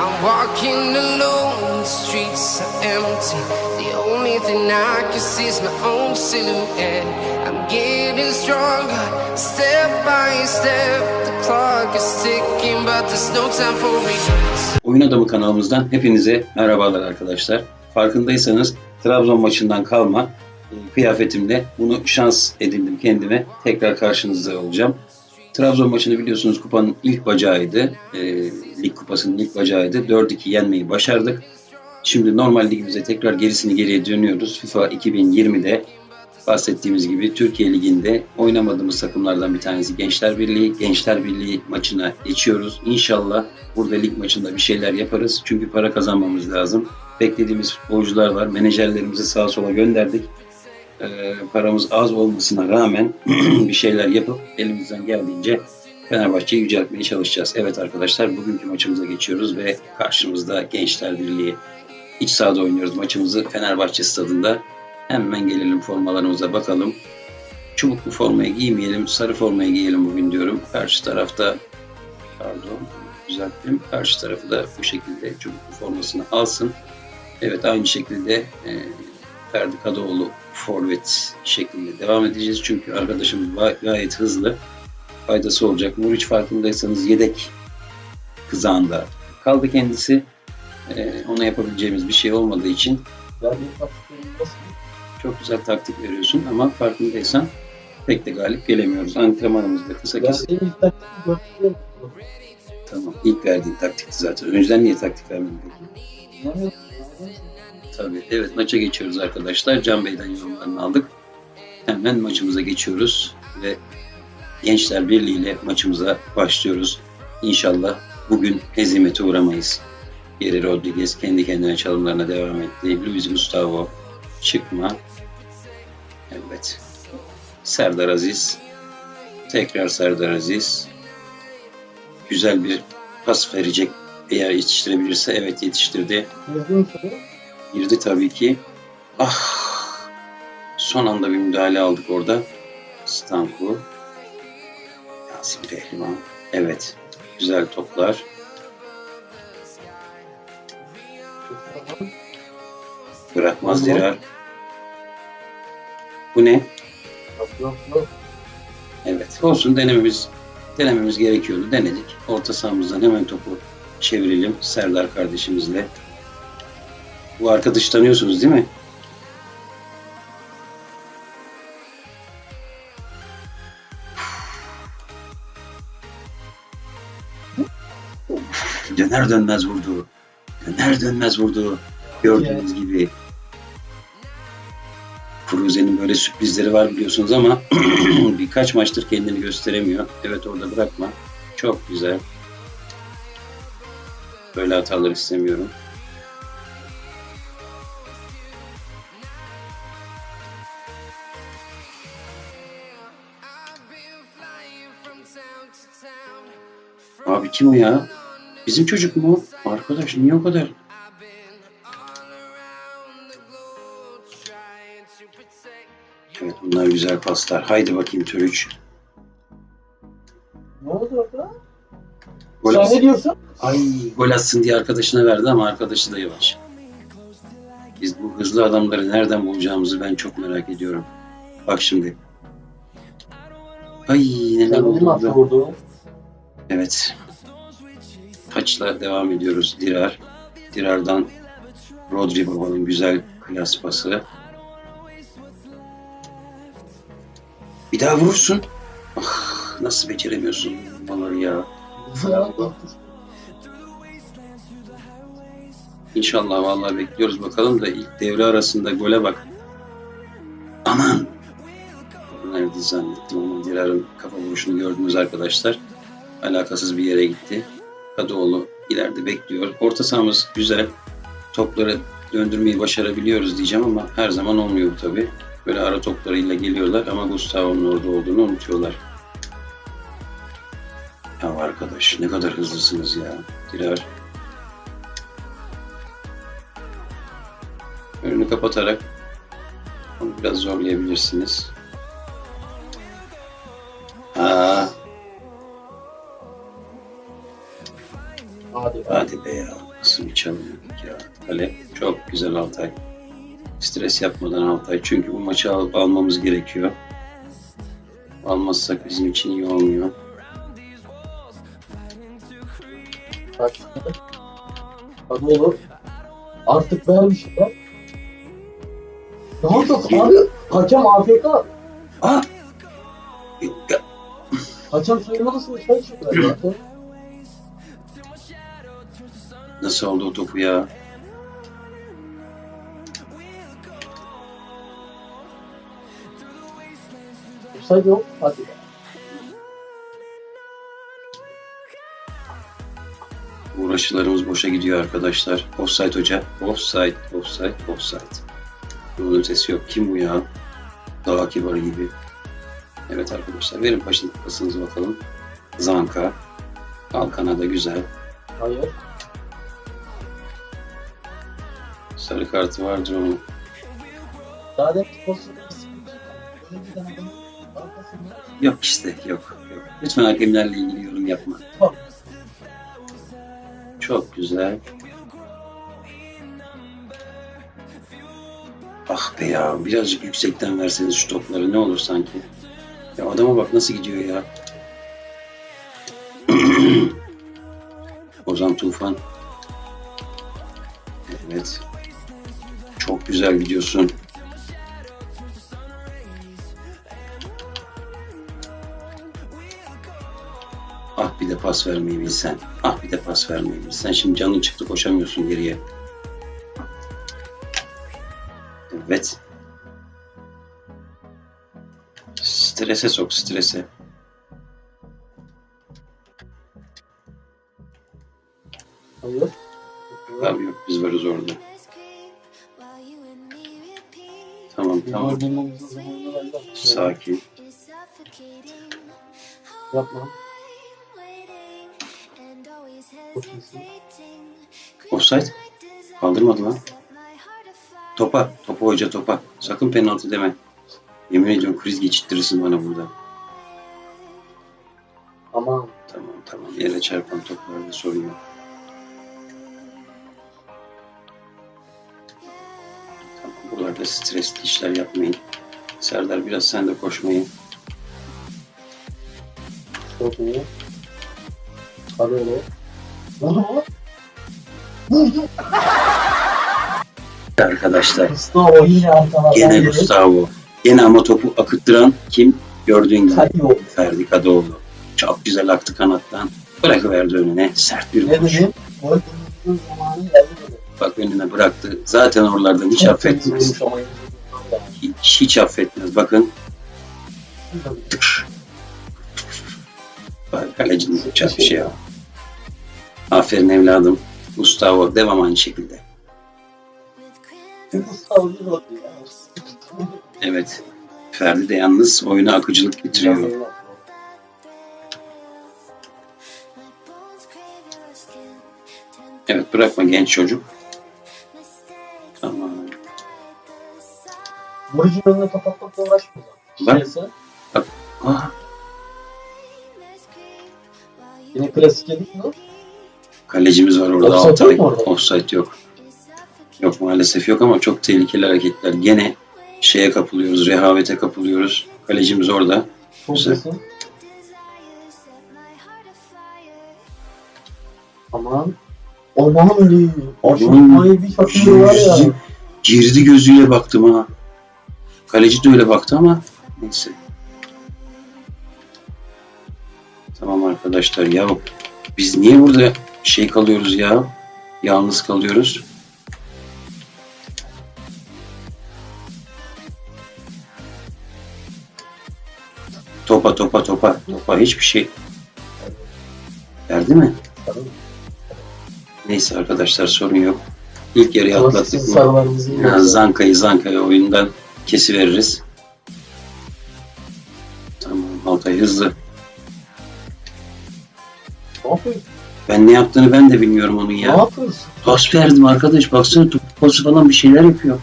I'm walking alone, the streets are empty. The only thing I can see is my own silhouette. I'm getting stronger, step by step. The clock is ticking, but there's no time for regrets. Oyun Adamı kanalımızdan hepinize merhabalar arkadaşlar. Farkındaysanız Trabzon maçından kalma e, kıyafetimle bunu şans edindim kendime. Tekrar karşınızda olacağım. Trabzon maçını biliyorsunuz kupanın ilk bacağıydı. E, lig kupasının ilk bacağıydı. 4-2 yenmeyi başardık. Şimdi normal ligimize tekrar gerisini geriye dönüyoruz. FIFA 2020'de bahsettiğimiz gibi Türkiye Ligi'nde oynamadığımız takımlardan bir tanesi Gençler Birliği. Gençler Birliği maçına geçiyoruz. İnşallah burada lig maçında bir şeyler yaparız. Çünkü para kazanmamız lazım. Beklediğimiz futbolcular var. Menajerlerimizi sağa sola gönderdik. Ee, paramız az olmasına rağmen bir şeyler yapıp elimizden geldiğince Fenerbahçe'yi yüceltmeye çalışacağız. Evet arkadaşlar bugünkü maçımıza geçiyoruz ve karşımızda Gençler Birliği iç sahada oynuyoruz maçımızı Fenerbahçe stadında. Hemen gelelim formalarımıza bakalım. Çubuklu formayı giymeyelim, sarı formayı giyelim bugün diyorum. Karşı tarafta, pardon düzelttim. Karşı tarafı da bu şekilde çubuklu formasını alsın. Evet aynı şekilde e, Ferdi Kadıoğlu forvet şeklinde devam edeceğiz. Çünkü arkadaşımız ga- gayet hızlı. Faydası olacak. Muriç farkındaysanız yedek kızağında kaldı kendisi. E, ona yapabileceğimiz bir şey olmadığı için çok güzel taktik veriyorsun ama farkındaysan pek de galip gelemiyoruz. Antrenmanımızda kısa mü? Tamam. İlk verdiğin taktikti zaten. Önceden niye taktik vermedin peki? Tabii. Evet maça geçiyoruz arkadaşlar. Can Bey'den yorumlarını aldık. Hemen maçımıza geçiyoruz ve Gençler Birliği ile maçımıza başlıyoruz. İnşallah bugün hezimete uğramayız. Geri Rodriguez kendi kendine çalımlarına devam etti. Luis Gustavo çıkma. Evet. Serdar Aziz. Tekrar Serdar Aziz. Güzel bir pas verecek eğer yetiştirebilirse. Evet yetiştirdi. Girdi tabii ki. Ah! Son anda bir müdahale aldık orada. Stanku. Yasin Rehman. Evet. Güzel toplar. Bırakmaz. Dirar. Bu ne? Yok yok yok. Evet. Olsun denememiz denememiz gerekiyordu. Denedik. Orta sahamızdan hemen topu çevirelim Serdar kardeşimizle. Bu arkadaşı tanıyorsunuz değil mi? Döner dönmez vurdu. Döner dönmez vurdu. Gördüğünüz gibi. Cruze'nin böyle sürprizleri var biliyorsunuz ama birkaç maçtır kendini gösteremiyor. Evet orada bırakma. Çok güzel. Böyle hatalar istemiyorum. Kim o ya? Bizim çocuk mu? Arkadaş niye o kadar? Evet bunlar güzel paslar. Haydi bakayım tür 3. Ne oldu orada? Gol, Sen ne diyorsun? Ay, gol atsın diye arkadaşına verdi ama arkadaşı da yavaş. Biz bu hızlı adamları nereden bulacağımızı ben çok merak ediyorum. Bak şimdi. Ay neler oldu? Evet. Taçla devam ediyoruz. Dirar. Dirar'dan Rodri Baba'nın güzel klas pası. Bir daha vurursun. Ah, nasıl beceremiyorsun bunları ya. İnşallah vallahi bekliyoruz bakalım da ilk devre arasında gole bak. Aman! Nerede zannettim ama Dirar'ın kafa vuruşunu gördünüz arkadaşlar. Alakasız bir yere gitti. Kadıoğlu ileride bekliyor. Orta sahamız güzel. Topları döndürmeyi başarabiliyoruz diyeceğim ama her zaman olmuyor tabi. Böyle ara toplarıyla geliyorlar ama Gustavo'nun orada olduğunu unutuyorlar. Ya arkadaş ne kadar hızlısınız ya. Dirar. Önünü kapatarak onu biraz zorlayabilirsiniz. Be ya. Ya. Kale çok güzel Altay. Stres yapmadan Altay. Çünkü bu maçı alıp almamız gerekiyor. Almazsak bizim için iyi olmuyor. Bak. Hadi oğlum. Artık bir şeyler. Daha çok abi. Hakem AFK. Ya, Hakem soyunmalısın. Çay içiyorlar zaten. Nasıl oldu o topu ya? Offside yok. Hadi. Uğraşılarımız boşa gidiyor arkadaşlar. Offside hoca. Offside, offside, offside. Bunun ötesi yok. Kim bu ya? Dağ kibarı gibi. Evet arkadaşlar verin başını pasınızı bakalım. Zanka. Kalkana da güzel. Hayır. Sarı kartı. Zaten pozisyonda bir sıkıntı yok. İşte yok. yok. Lütfen hakemlerle ilgili yorum yapma. Çok güzel. Ah be ya birazcık yüksekten verseniz şu topları ne olur sanki. Ya adama bak nasıl gidiyor ya. Ozan Tufan. Evet. Çok güzel gidiyorsun. Ah bir de pas vermeyi bilsen. Ah bir de pas vermeyi bilsen. Şimdi canın çıktı koşamıyorsun geriye. Evet. Strese sok strese. Sakin. Yapma. Offside. Kaldırmadı lan. Topa. Topa hoca topa. Sakın penaltı deme. Yemin ediyorum kriz geçittirirsin bana burada. Aman. Tamam tamam. Yere çarpan toplarda sorun yok. Buralarda stresli işler yapmayın. Serdar biraz sen de koşmayın. Çok iyi. Hadi öyle. Vurdu mu? Vurdu. Arkadaşlar Mustafa yine arkadan. gene Gustavo. Gene ama topu akıttıran kim? Gördüğün gibi. Ferdi Kadıoğlu. Çok güzel aktı kanattan. Bırakıverdi önüne. Sert bir Ne vuruş. dedim? Gol zamanı. Bak önüne bıraktı. Zaten oralardan hiç affetmez. Hiç, hiç affetmez. Bakın. Bak kalecinin yapacak bir şey. Aferin evladım. Gustavo devam aynı şekilde. Evet. Ferdi de yalnız oyuna akıcılık getiriyor. Evet bırakma genç çocuk. Önüne kapatmakla uğraşma. Bak. Şeyse, Ah, yine klasik yedik mi? kalecimiz var orada. Offside Altay. yok mu orada? Offside yok. Yok maalesef yok ama çok tehlikeli hareketler. Gene şeye kapılıyoruz, rehavete kapılıyoruz. Kalecimiz orada. Güzel. iyisin. Aman. Aman öyle. Aşırtmayı bir fakir var ya. Girdi gözüyle baktım ha. Kaleci de öyle baktı ama neyse. Tamam arkadaşlar ya biz niye burada şey kalıyoruz ya? Yalnız kalıyoruz. Topa topa topa topa hiçbir şey. Verdi mi? Neyse arkadaşlar sorun yok. İlk yarıyı atlattık mı? Zanka'yı Zanka'yı oyundan kesiveririz. Tamam Altay hızlı. Ne yapıyorsun? Ben ne yaptığını ben de bilmiyorum onun Ne ya. yapıyorsun? Pas verdim arkadaş baksana top pası falan bir şeyler yapıyor.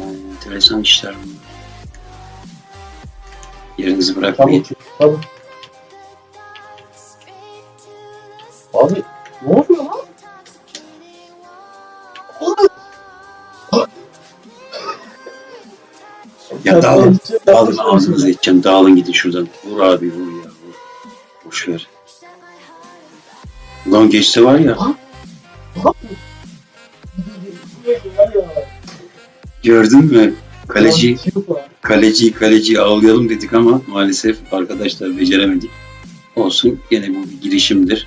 Yani enteresan işler bunlar. Yerinizi bırakmayın. Çık. Çabuk. Abi ne ya dağılın. Dağılın ağzınıza edeceğim. Dağılın gidin şuradan. Vur abi vur ya. Vur. Boş ver. Ulan geçse var ya. Gördün mü? Kaleci, kaleci, kaleci ağlayalım dedik ama maalesef arkadaşlar beceremedik. Olsun gene bu bir girişimdir.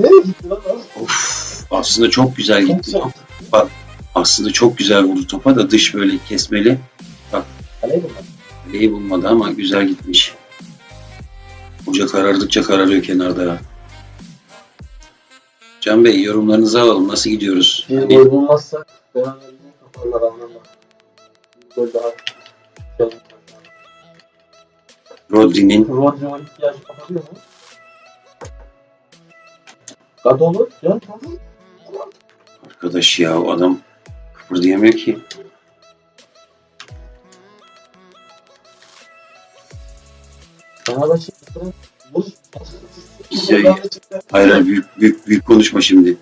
Nereye gitti lan? Of, aslında çok güzel Çok gitti. güzel. Aslında çok güzel vurdu topa da dış böyle kesmeli. Kaleye mi? Kaleyi bulmadı ama güzel gitmiş. Hoca karardıkça kararıyor kenarda ya. Can Bey yorumlarınızı alalım. Nasıl gidiyoruz? Bir Hani gol bulmazsak beraberliği kaparlar anlamda. Bir gol daha. Rodri'nin Rodri'nin ihtiyacı kapatıyor mu? Kadolu, ya tamam. arkadaş ya o adam kıpırdayamıyor ki. Fenerbahçe bu Şey- Hayır hayır büyük, büyük, büyük konuşma şimdi.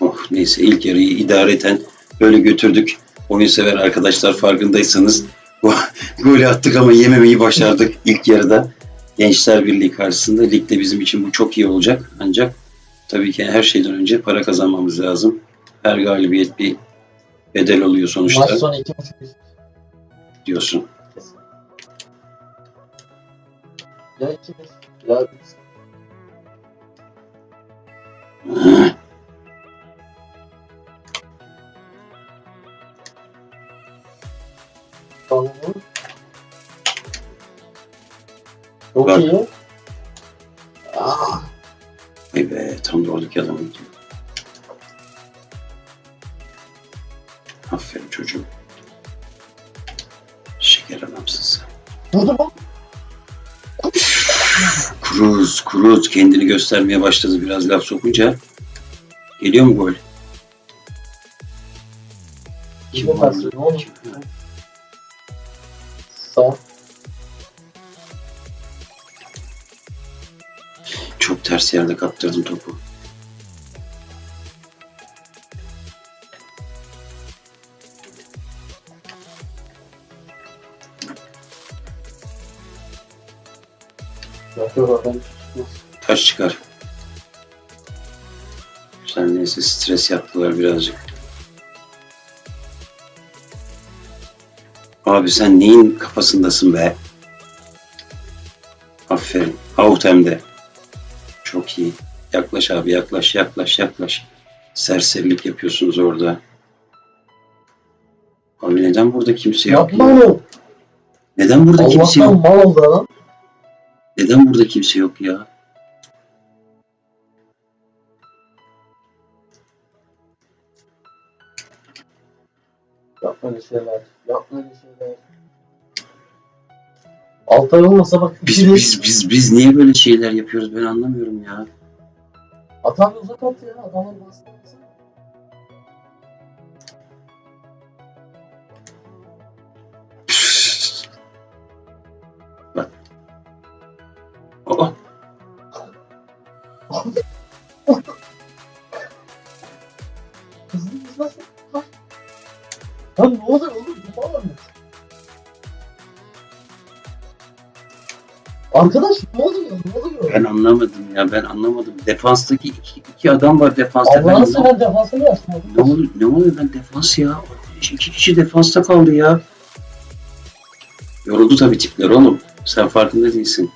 Oh neyse ilk yarıyı idareten böyle götürdük. Oyun sever arkadaşlar farkındaysanız bu golü attık ama yememeyi başardık ilk yarıda. Gençler Birliği karşısında ligde bizim için bu çok iyi olacak. Ancak tabii ki her şeyden önce para kazanmamız lazım. Her galibiyet bir bedel oluyor Maç sonuçta sonu iki buçuk üst. diyorsun. Ya iki üst. Ya Çok Bak. iyi. Ah, Vay be tam oradaki adamı gidiyor. Aferin çocuğum. Şeker adamsın sen. Vurdu mu? Kuruz kendini göstermeye başladı biraz laf sokunca. Geliyor mu gol? Kim Kim var oldu? Kim? Sağ. Ters yerde kaptırdım topu. Taş çıkar. Sen neyse stres yaptılar birazcık. Abi sen neyin kafasındasın be? Aferin. Out hem de. Yaklaş abi yaklaş yaklaş yaklaş. Serserilik yapıyorsunuz orada. Abi neden burada kimse yok? Yapma ya? onu. Neden burada kimse yok? Allah'tan mal oldu lan. Neden burada kimse yok ya? Yapma öyle şeyler. Yapma öyle şeyler. Altay olmasa bak Biz biz biz biz niye böyle şeyler yapıyoruz ben anlamıyorum ya. Atan uzak at ya. Adamlar bastı. Bak. Aa, Hızlı hızlı hızlı. Lan. Lan ne oluyor oğlum? Bu falan mı? Arkadaş ne oluyor? Ne oluyor? ben anlamadım ya ben anlamadım. Defanstaki iki, iki adam var defansta. Ben Allah'ın anlamadım. seven defansını yapsın. Ne oluyor, ne oluyor ben defans ya? İki kişi defansta kaldı ya. Yoruldu tabii tipler oğlum. Sen farkında değilsin.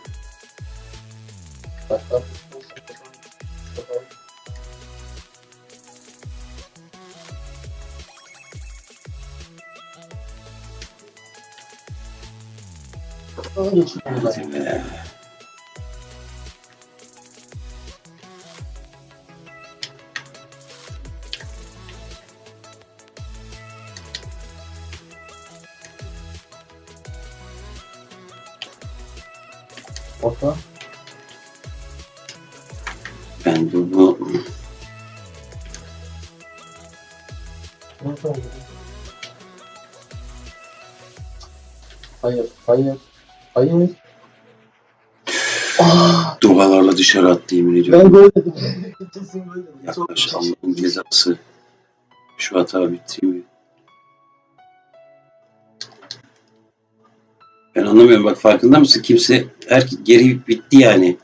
Bak bak. Geçiyorum Orta. Ben bu, bu Orta. Hayır, hayır, hayır. Ah, dışarı attı yemin ediyorum. ben böyle dedim. Kesin böyle dedim. Çok Yaklaş Allah'ın cezası. Şu hata bitti mi? Ben anlamıyorum bak farkında mısın? Kimse her geri bitti yani.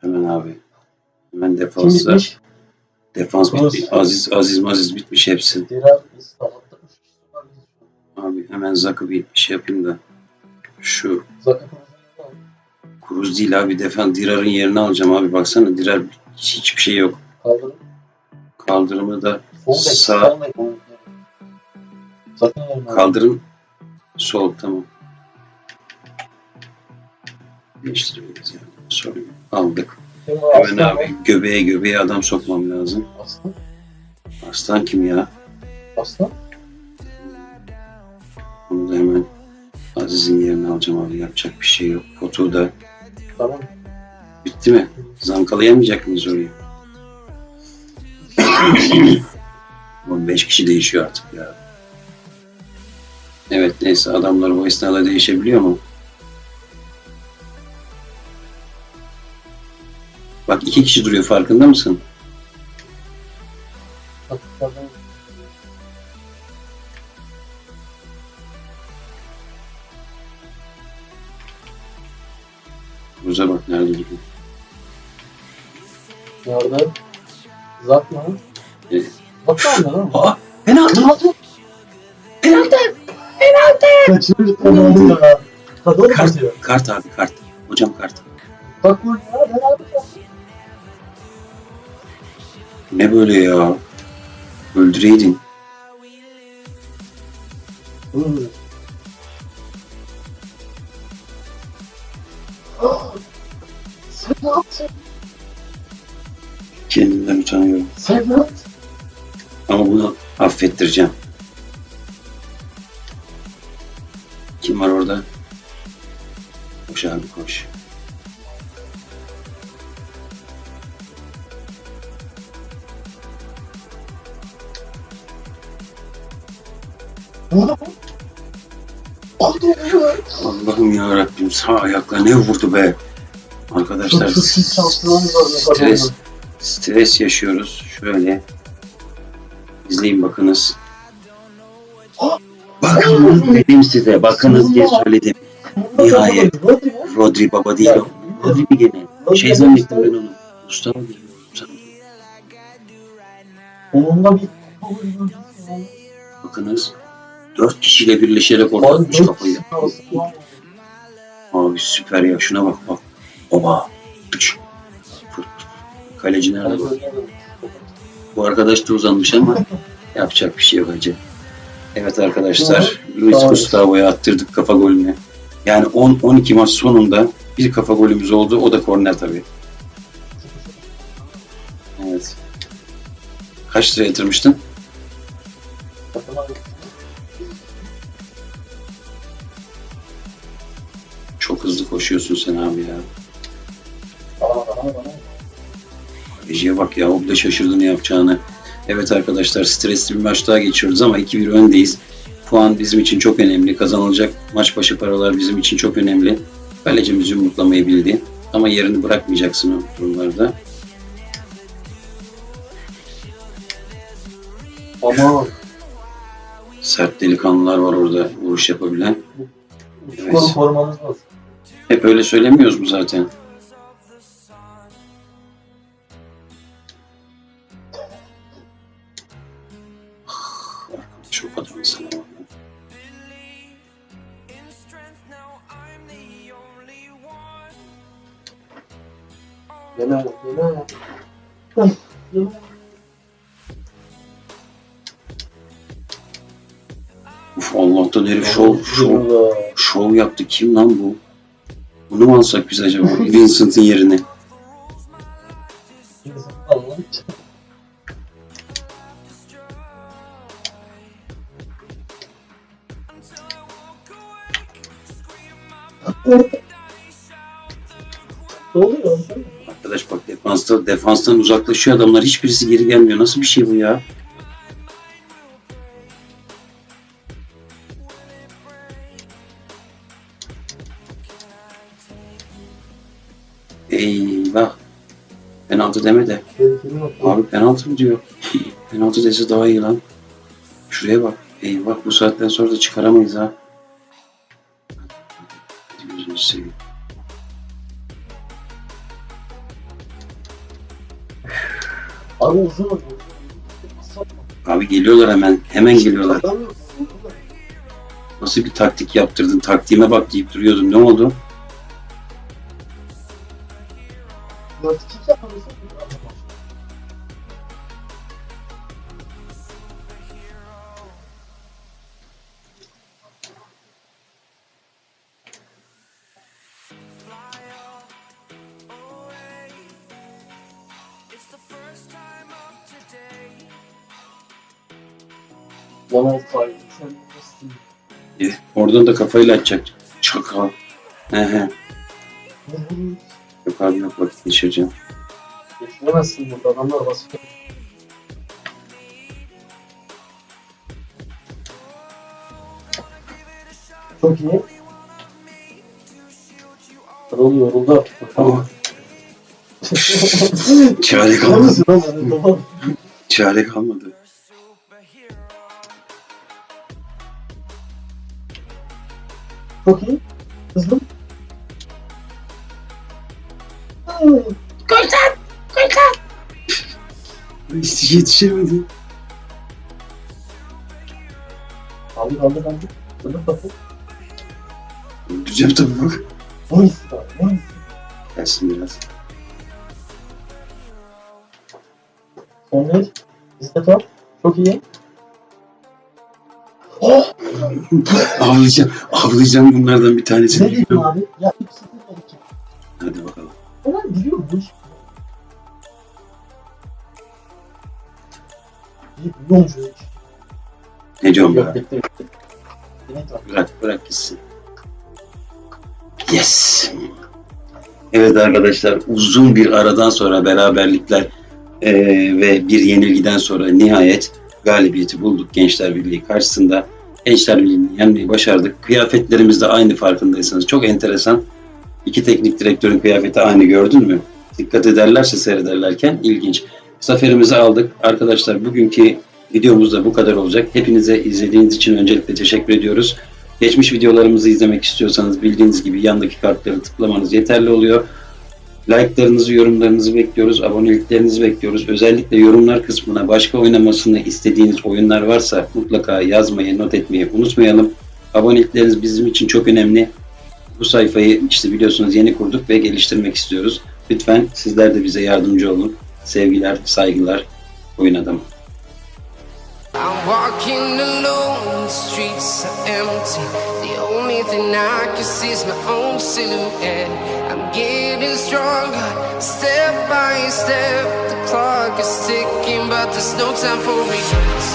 Hemen abi. Hemen defansa. bitmiş? Defans Cross. bitti. Aziz Aziz Maziz bitmiş hepsi. Var. Abi hemen Zak'ı bir şey yapayım da. Şu Kruz değil abi defans Dirar'ın yerini alacağım abi baksana Dirar hiç- hiçbir şey yok. kaldırın. Kaldırımı da. Sağ. Zaten. Kaldırım sol tamam. Değiştirebiliriz yani. Sorun yok. Aldık. Hemen abi var. göbeğe göbeğe adam sokmam lazım. Aslan. Aslan kim ya? Aslan. Onu da hemen Aziz'in yerine alacağım abi. Yapacak bir şey yok. Foto da Tamam. bitti mi? Zankalayamayacak mıyız orayı? 15 kişi değişiyor artık ya. Evet neyse adamlar bu esnada değişebiliyor mu? Bak iki kişi duruyor farkında mısın? Ruza bak nerede duruyor. Nerede? Zat mı? Evet. Bakalım da lan. Aa penaltı! Penaltı! Kaçırır tamamı ya. Kadın Kart, kart abi kart. Hocam kart. Bak ya abi ya. Ne böyle ya? Öldüreydin. Ne vurdu be. Arkadaşlar stres, stres yaşıyoruz. Şöyle. İzleyin bakınız. Bakın dedim size bakınız diye söyledim. Nihayet. Rodri baba değil o. Rodri mi gene? Şey zannettim ben onu. Mustafa sanki. Onunla bir Bakınız. Dört kişiyle birleşerek orada atmış kafayı. Abi süper ya şuna bak bak. Fırt. Kaleci nerede bu? Bu arkadaş da uzanmış ama yapacak bir şey yok hacı. Evet arkadaşlar. Luis. Gustavo'ya attırdık kafa golünü. Yani 10-12 maç sonunda bir kafa golümüz oldu. O da korner tabii. Evet. Kaç lira yatırmıştın? Koşuyorsun sen abi ya. Kaleciye bak ya o bile şaşırdı ne yapacağını. Evet arkadaşlar stresli bir maç daha geçiyoruz ama 2-1 öndeyiz. Puan bizim için çok önemli. Kazanılacak maç başı paralar bizim için çok önemli. Kalecimiz yumruklamayı bildi. Ama yerini bırakmayacaksın o durumlarda. Ama Sert delikanlılar var orada vuruş yapabilen. Evet. skoru korumamız lazım. Hep öyle söylemiyoruz mu zaten? Çok adam sana bak. Yeme, yeme. Hıh, yeme. Uf Allah'tan herif şov, şov, şov yaptı. Kim lan bu? Bunu mu alsak biz acaba? Vincent'ın yerine. Ne oluyor? Arkadaş bak defansta, defanstan uzaklaşıyor adamlar. Hiçbirisi geri gelmiyor. Nasıl bir şey bu ya? Penaltı deme de. Abi penaltı mı diyor? penaltı dese daha iyi lan. Şuraya bak. Eyvah bu saatten sonra da çıkaramayız ha. Gözünü seveyim. Abi uzun. Abi geliyorlar hemen. Hemen geliyorlar. Nasıl bir taktik yaptırdın? Taktiğime bak deyip duruyordun. Ne oldu? Dört iki yapamıyorsun. Yalan sahibi. Sen nasılsın? Eh, Oradan da kafayla atacak. Çakal. He he. Yok abi yok vakit geçireceğim. Geçinemezsin burada. Adamlar basıyor. Çok iyi. Adam yoruldu artık. Oh. Çare Tamam kalmadı. Tamam. Çare kalmadı. Çok iyi. Hızlı. Yetişemedi. Kaldı kaldı kaldı. Hızlı kapı. Öldüreceğim tabii bak. Nice. Nice. Gelsin biraz. Bir. İzzet var. Çok iyi. Oh! Avlayacağım. Avlayacağım bunlardan bir Ne tanesini. diyeyim abi? Ya 3 0 olacak. Hadi bakalım. Ben biliyorum bu iş. Ben? bekle bekle. Bilet var. Bırak bırak gitsin. Yes. Evet arkadaşlar uzun bir aradan sonra beraberlikler eee, ve bir yenilgiden sonra nihayet galibiyeti bulduk Gençler Birliği karşısında. Gençler Birliği'ni yenmeyi başardık. Kıyafetlerimiz de aynı farkındaysanız. Çok enteresan. İki teknik direktörün kıyafeti aynı gördün mü? Dikkat ederlerse seyrederlerken ilginç. Zaferimizi aldık. Arkadaşlar bugünkü videomuz da bu kadar olacak. Hepinize izlediğiniz için öncelikle teşekkür ediyoruz. Geçmiş videolarımızı izlemek istiyorsanız bildiğiniz gibi yandaki kartları tıklamanız yeterli oluyor. Like'larınızı, yorumlarınızı bekliyoruz. Aboneliklerinizi bekliyoruz. Özellikle yorumlar kısmına başka oynamasını istediğiniz oyunlar varsa mutlaka yazmayı, not etmeyi unutmayalım. Abonelikleriniz bizim için çok önemli. Bu sayfayı işte biliyorsunuz yeni kurduk ve geliştirmek istiyoruz. Lütfen sizler de bize yardımcı olun. Sevgiler, saygılar. Oyun adamı. I'm walking alone, the streets are empty. The only thing I can see is my own silhouette. I'm getting stronger, step by step. The clock is ticking, but there's no time for regrets.